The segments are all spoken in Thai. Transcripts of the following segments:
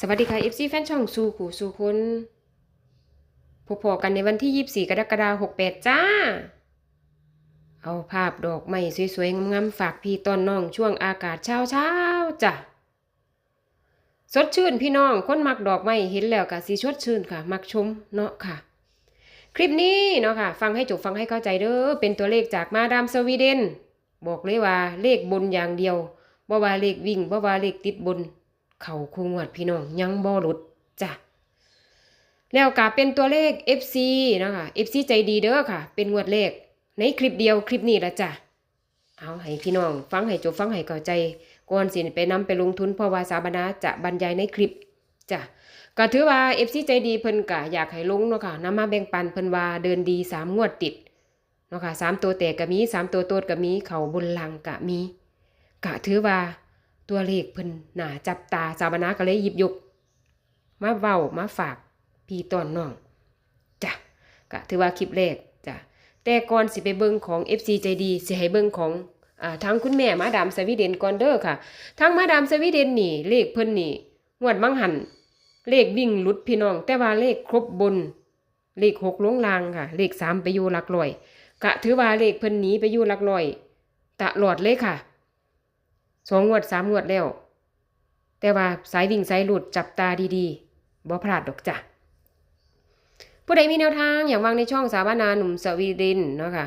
สวัสดีค่ะ FC แฟนช่องสู่ขู่สู่คนพบพอกันในวันที่ 24 กรกฎาคม68 จ้า เอาภาพดอกไม้สวยๆ งามๆ ฝากพี่ต้นน้องช่วงอากาศเช้าๆ จ้ะ สดชื่นพี่น้อง คนมักดอกไม้เห็นแล้วก็สีชดชื่นค่ะ มักชมเนาะค่ะ คลิปนี้เนาะค่ะ ฟังให้จบฟังให้เข้าใจเด้อ เป็นตัวเลขจากมาดามสวีเดน บอกเลยว่าเลขบนอย่างเดียวบ่ว่าเลขวิ่งบ่ว่าเลขติดบน เขาคูงวดพี่น้องยังบ่หลุดจ้ะแล้วก็เป็นตัวเลข FC นะคะ FC ใจดีเด้อค่ะ เป็นงวดเลข ในคลิปเดียวคลิปนี้ละจ้ะเอาให้พี่น้อง ฟังให้จบฟังให้เข้าใจก่อนสิไปนำไปลงทุนเพราะว่าสาบานาจะบรรยายในคลิปจ้ะก็ถือว่า FC ใจดีเพิ่นก็อยากให้ลงเนาะค่ะนำมาแบ่งปันเพิ่นว่าเดินดีสามงวดติดเนาะค่ะสามตัวแตกก็มีสามตัวโตดก็มี เขาบนลังก็มีก็ถือว่า ตัวเลขเพิ่นหนาจับตาสาวนาก็เลยหยิบยก มาเว้ามาฝากพี่ตอนน้องจ้ะก็ถือว่าคลิปแรกจ้ะแต่ก่อนสิไปเบิ่งของ FC ใจดีสิให้เบิ่งของอ่าทางคุณแม่มาดามสวีเดนก่อนเด้อค่ะทางมาดามสวีเดนนี่ เลขเพิ่นนี่งวดมังหันเลขวิ่งลุดพี่น้อง แต่ว่าเลขครบบน เลขหกลงลางค่ะ เลขสามไปอยู่หลักร้อยกะถือว่าเลขเพิ่นหนีไปอยู่หลักร้อยตะหลอดเลยค่ะ สองงวดสามงวดแล้ว แต่ว่าสายวิ่งสายหลุดจับตาดีๆบ่พลาดดอกจ้ะผู้ใดมีแนวทางอย่างวางในช่องสาวนาหนุ่มสวีเดนเนาะค่ะ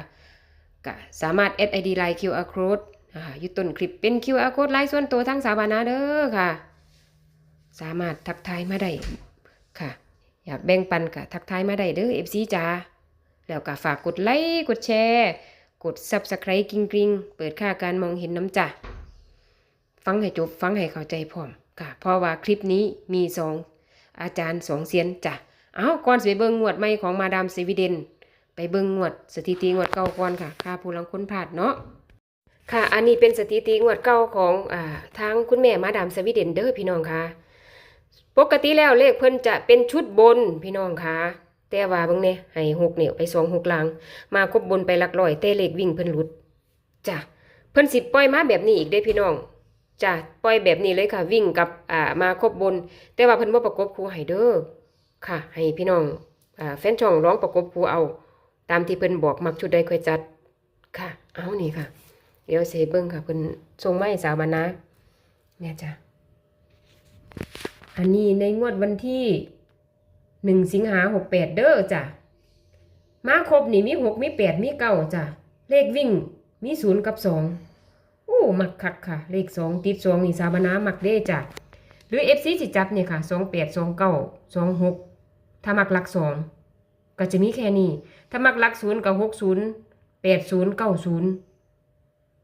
ก็สามารถ add ID line QR code อ่าอยู่ต้นคลิปเป็น QR code ไลน์ส่วนตัวทั้งสาวนาเด้อค่ะ สามารถทักทายมาได้ค่ะ อยากแบ่งปันก็ทักทายมาได้เด้อ FC จ้าแล้วก็ฝากกดไลค์กดแชร์ กด Subscribe กริงๆเปิดค่าการมองเห็นน้ำจ้ะ ฟังให้จบฟังให้เข้าใจพร้อมค่ะเพราะว่าคลิปนี้มีสองอาจารย์สองเซียนจ้ะเอาก่อนสิไปเบิ่งงวดใหม่ของมาดามสวีเดน ไปเบิ่งงวดสถิติงวดเก่าก่อนค่ะค่าผู้ลังคนพลาดเนาะค่ะ อันนี้เป็นสถิติงวดเก่าของอ่าทางคุณแม่มาดามสวีเดนเด้อพี่น้องค่ะ ปกติแล้วเลขเพิ่นจะเป็นชุดบนพี่น้องค่ะ แต่ว่าบิ่งเนี่ยให้หกเนี่ยไปสองหกลางมาครบบนไปหลักร้อยแต่เลขวิ่งเพิ่นหลุดจ้ะเพิ่นสิปล่อยมาแบบนี้อีกได้พี่น้อง จ้ะปล่อยแบบนี้เลยค่ะ วิ่งกับอ่ามาครบบน แต่ว่าเพิ่นบ่ประกบคู่ให้เด้อค่ะ ให้พี่น้องอ่าแฟนช่องร้องประกบคู่เอา ตามที่เพิ่นบอกมักชุดใดค่อยจัดค่ะ เอานี่ค่ะ เดี๋ยวสิให้เบิ่งค่ะเพิ่นส่งไม้สาวบรรณาเนี่ยจ้ะอันนี้ในงวดวันที่หนึ่งสิงหาหกแปดเด้อจ้ะมาครบนี่มีหกมีแปดมีเก้าจ้ะเลขวิ่งมีศูนย์กับสอง โอ้มักคักค่ะ เลขสองติดสองนี่สาบานามักเด้จ้ะหรือ FC สิจับเนี่ยค่ะสองแปดสองเก้าสองหกถ้ามักหลักสองก็จะมีแค่นี้ถ้ามักหลักศูนย์กับหกศูนย์แปดศูนย์เก้าศูนย์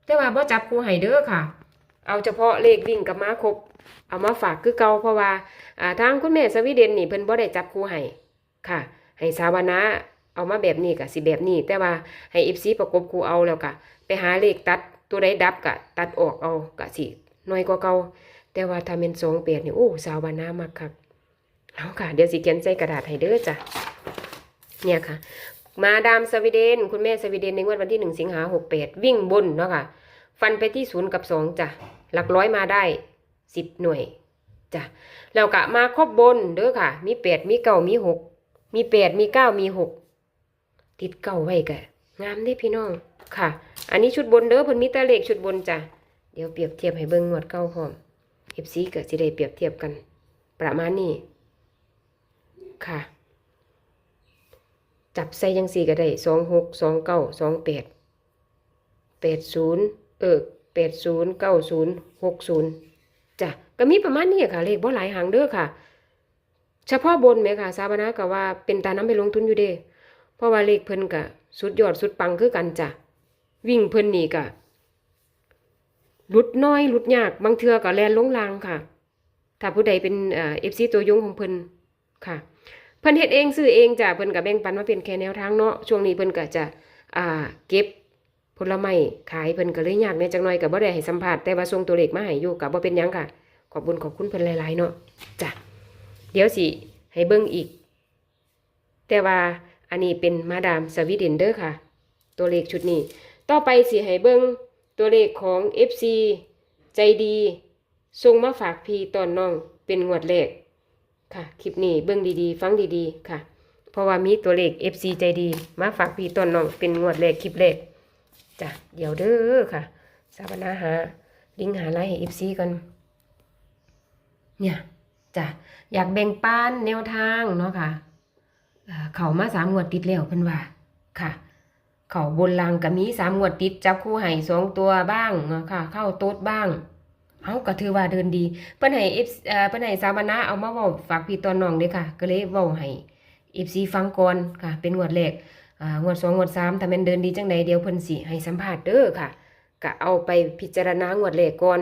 แต่ว่าบ่จับคู่ให้เด้อค่ะ เอาเฉพาะเลขวิ่งกับม้าครบ เอามาฝากคือเก่าเพราะว่าอ่าทางคุณแม่สวีเดนนี่เพิ่นบ่ได้จับคู่ให้ค่ะ ให้สาวานะเอามาแบบนี้ก็สิแบบนี้ แต่ว่าให้ FC ประกบคู่เอาแล้วก็ไปหาเลขตัด ตัวใดดับก็ตัดออกเอาก็สิน้อยกว่าเก่าแต่ว่าถ้าเป็น2 8นี่โอ้สาวานะมักคักเอาค่ะ เดี๋ยวสิเขียนใส่กระดาษให้เด้อจ้ะเนี่ยค่ะ มาดามสวีเดน คุณแม่สวีเดนในงวดวันที่1สิงหา68วิ่งบนเนาะค่ะ ฟันไปที่ศูนย์กับสองจ้ะ หลักร้อยมาได้สิบหน่วยจ้ะแล้วก็มาครบบนเด้อค่ะ มีแปดมีเก้ามีหกมีแปดมีเก้ามีหกติดเก้าไว้กะงามเด้พี่น้อง ค่ะ อันนี้ชุดบนเด้อเพิ่นมีตะเลขชุดบนจ้ะ เดี๋ยวเปรียบเทียบให้เบิ่งงวดเก้าพร้อมเอฟซีก็สิได้เปรียบเทียบกัน ประมาณนี้ ค่ะ จับใส่ยังสี่ก็ได้สองหกสองเก้าสองแปดแปดศูนย์เออแปดศูนย์เก้าศูนย์หกศูนย์จ้ะก็มีประมาณนี้ค่ะ เลขบ่หลายหางเด้อค่ะ เฉพาะบนไหมค่ะซาบานะก็ว่าเป็นตาน้ำไปลงทุนอยู่เด้เพราะว่าเลขเพิ่นก็สุดยอดสุดปังคือกันจ้ะ วิ่งเพิ่นนี่ก็หลุดน้อยหลุดยาก บางเทือก็แลนลงลางค่ะ ถ้าผู้ใดเป็นเอฟซีตัวยงของเพิ่นค่ะ เพิ่นเฮ็ดเองซื้อเองจ้ะเพิ่นก็แบ่งปันมาเป็นแค่แนวทางเนาะช่วงนี้เพิ่นก็จะอ่าเก็บผลไม้ขายเพิ่นก็เลยยากในจังหน่อยก็บ่ได้ให้สัมภาษณ์แต่ว่าส่งตัวเลขมาให้อยู่ก็บ่เป็นยังค่ะ ขอบคุญขอบคุณเพิ่นหลายๆเนาะจ้ะเดี๋ยวสิให้เบิ่งอีก แต่ว่าอันนี้เป็นมาดามสวีเดนเด้อค่ะ ตัวเลขชุดนี้ ต่อไปสิให้เบิ่งตัวเลขของ FC ใจดีส่งมาฝากพี่ตอนน้องเป็นงวดแรกค่ะ คลิปนี้เบิ่งดีๆ ฟังดีๆ ค่ะ เพราะว่ามีตัวเลข FC ใจดี มาฝากพี่ต้นน้องเป็นงวดแรกคลิปแรกจ้ะเดี๋ยวเด้อค่ะสาบนาหาลิงก์หาไลน์ให้ FC กันเนี่ยจ้ะอยากแบ่งปันแนวทางเนาะค่ะเอ่อเขามาสามงวดติดแล้วเพิ่นว่าค่ะ เขาบนลังก็มีสามงวดติดจับคู่ให้สองตัวบ้างค่ะ เข้าโต๊ดบ้างเอาก็ถือว่าเดินดีเพิ่นให้เอฟเอ่อเพิ่นให้สาบานะเอามาเว้าฝากพี่ตอนน้องเด้ค่ะ ก็เลยเว้าให้ FC ฟังก่อนค่ะ เป็นงวดแรกงวดสองงวดสามถ้าแม่นเดินดีจังใดเดียวเพิ่นสิให้สัมภาษณ์เด้อค่ะก็เอาไปพิจารณางวดแรกก่อน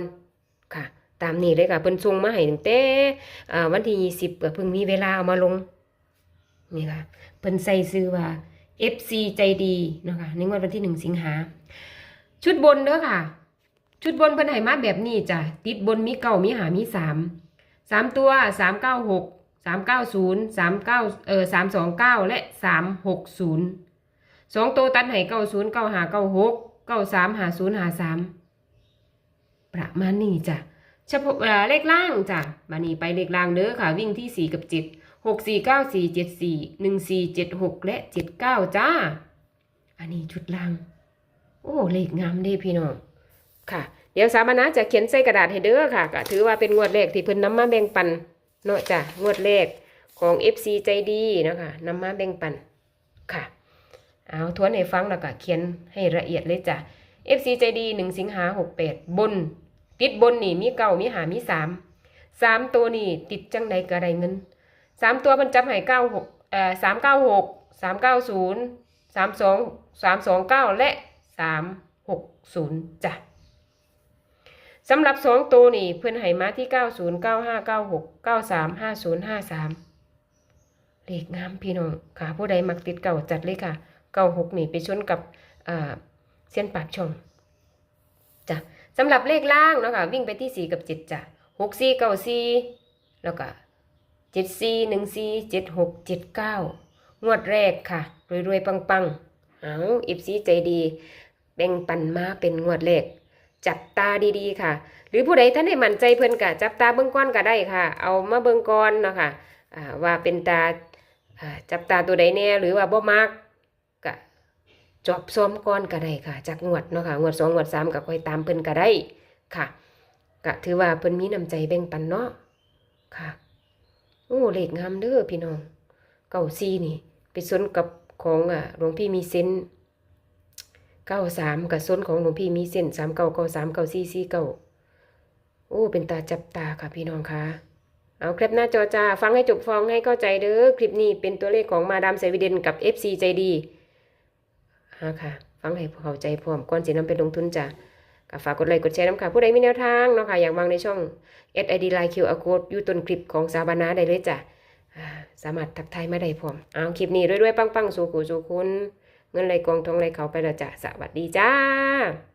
ค่ะ ตามนี้เลยค่ะเพิ่นส่งมาให้ตั้งแต่อ่าวันที่20ก็เพิ่งมีเวลาเอามาลงนี่ค่ะเพิ่นใส่ชื่อว่า FC ใจดีเนาะค่ะในงวดวันที่1สิงหา ชุดบนเด้อค่ะ ชุดบนเพิ่นให้มาแบบนี้จ้ะ ติดบนมีเก้ามีหามีสาม สามตัวสามเก้าหกสามเก้าศูนย์สามเก้าเออสามสองเก้าและสามหกศูนย์สองตัวตัดให้เก้าศูนย์เก้าหาเก้าหกเก้าสามหาศูนย์หาสามประมาณนี้จ้ะเฉพาะเอ่อเลขล่างจ้ะมานี่ไปเลขล่างเด้อค่ะ วิ่งที่สี่กับเจ็ด หกสี่เก้าสี่เจ็ดสี่หนึ่งสี่เจ็ดหกและเจ็ดเก้าจ้า อันนี้ชุดล่าง โอ้เลขงามเด้พี่น้องค่ะเดี๋ยวสามณะจะเขียนใส่กระดาษให้เด้อค่ะก็ถือว่าเป็นงวดแรกที่เพิ่นนำมาแบ่งปันเนาะจ้ะงวดแรกของ FC ใจดีเนาะค่ะนำมาแบ่งปันค่ะ เอาทวนให้ฟังแล้วก็เขียนให้ละเอียดเลยจ้ะ FC ใจดี1สิงหา68บน ติดบนนี่มีเก้ามีหามีสามสามตัวนี่ติดจังใดก็ไดเงิน สามตัวมันจับให้เก้าหกเอ่อสามเก้าหกสามเก้าศูนย์สามสองสามสองเก้าและสามหกศูนย์จ้ะสำหรับสองตัวนี่เพื่อนให้มาที่เก้าศูนย์เก้าห้าเก้าหกเก้าสามห้าศูนย์ห้าสามเลขงามพี่น้องค่ะผู้ใดมักติดเก่าจัดเลยค่ะเก้าหกนี่ไปชนกับเส้นปากช่องจ้ะสำหรับเลขล่างเนาะค่ะวิ่งไปที่สี่กับเจ็ดจ้ะหกสี่เก้าสี่แล้วก็ เจ็ดสี่หนึ่งสี่เจ็ดหกเจ็ดเก้างวดแรกค่ะ รวยๆ ปังๆ เอาอิบซีใจดีแบ่งปันมาเป็นงวดแรกจับตาดีๆ ค่ะ หรือผู้ใดท่านให้มั่นใจเพิ่นกะจับตาเบิ่งก้อนก็ได้ค่ะ เอามาเบิ่งก้อนเนาะค่ะว่าเป็นตาจับตาตัวใดแน่หรือว่าบ่มักกะจอบซ้อมก้อนก็ได้ค่ะจากงวดเนาะค่ะงวดสองงวดสามก็ค่อยตามเพิ่นก็ได้ค่ะกะถือว่าเพิ่นมีน้ำใจแบ่งปันเนาะค่ะ โอ้เหลขงามเด้อพี่น้อง เก้าซีนี่ ไปสนกับของอ่าหลวงพี่มีเซนเก้าสามกับส้นของหลวงพี่มีเส้นสามเก้าเก้าสามเก้าสี่สี่เก้าโอ้เป็นตาจับตาค่ะพี่น้องคะเอาคลิปหน้าจอจ้าฟังให้จบฟังให้เข้าใจเด้อคลิปนี้เป็นตัวเลขของมาดามไซวิเดนกับ FC ใจดีฮะค่ะ ฟังให้เข้าใจพร้อมก่อนสินำไปลงทุนจ้ะ ก็ฝากกดไลค์กดแชร์น้ำค่ะ ผู้ใดมีแนวทางเนาะค่ะอยากวางในช่อง SID Line QR Code อยู่ต้นคลิปของสาบานาได้เลยจ้ะสามารถทักทายมาได้พร้อมเอาคลิปนี้ด้วยๆปังๆ สู่กูสู่คุณ เงินไหลกองทองไหลเขาไปและจ้ะสวัสดีจ้า